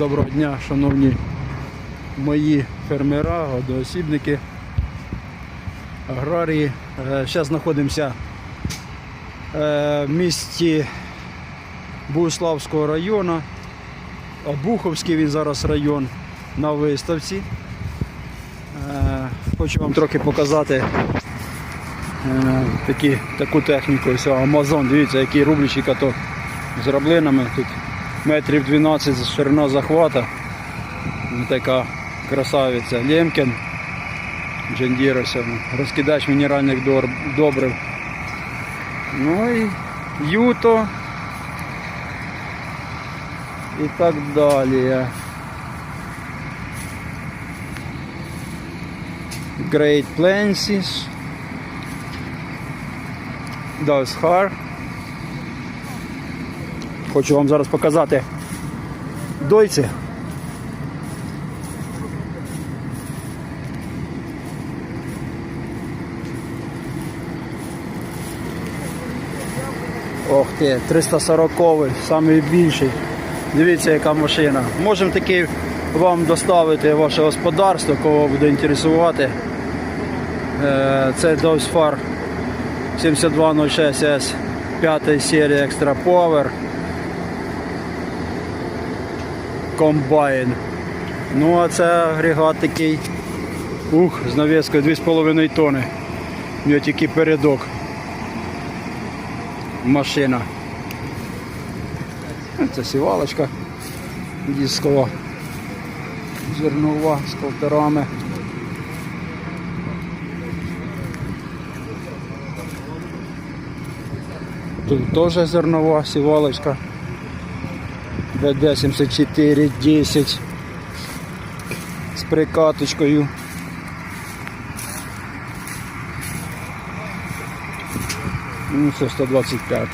Доброго дня, шановні мої фермера, одноосібники, аграрії. Зараз знаходимося е, в місті Буславського району. Обуховський він зараз район на виставці. Е, Хочу вам трохи показати е, такі, таку техніку. Амазон, дивіться, який рублячий каток з раблинами. Тут метрів 12 ширина захвата. Така красавиця. Лемкін. Джендір ось воно. розкидач мінеральних добрив. Ну і Юто. І так далі. Great Plains. Dosхар. Хочу вам зараз показати дойці. Ох ти, 340-й, самий більший. Дивіться, яка машина. Можемо такий вам доставити ваше господарство, кого буде інтересувати. Е, Це Dosfar 7206S 5 серія Extra Power. Комбайн. Ну а це агрегат такий. Ух, з навіскою 2,5 тони. У нього тільки передок. Машина. Це сівалочка дискова. Зернова з колтерами. Тут теж зернова сівалочка. ВД-74-10 з прикаточкою. Ну, це 125.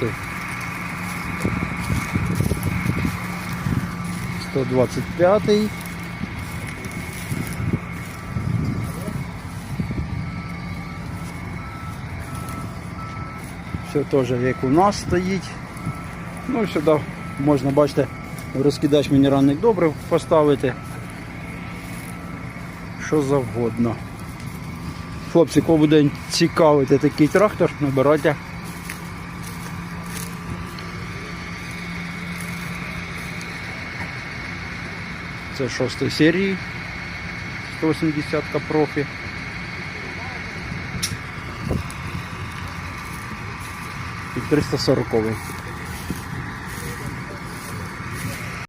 125. Все теж як у нас стоїть. Ну сюди можна, бачите, розкидач мінеральних добрив поставити. Що завгодно. Хлопці, кого буде цікавити такий трактор, набирайте. Це шостої серії 180 профі. І 340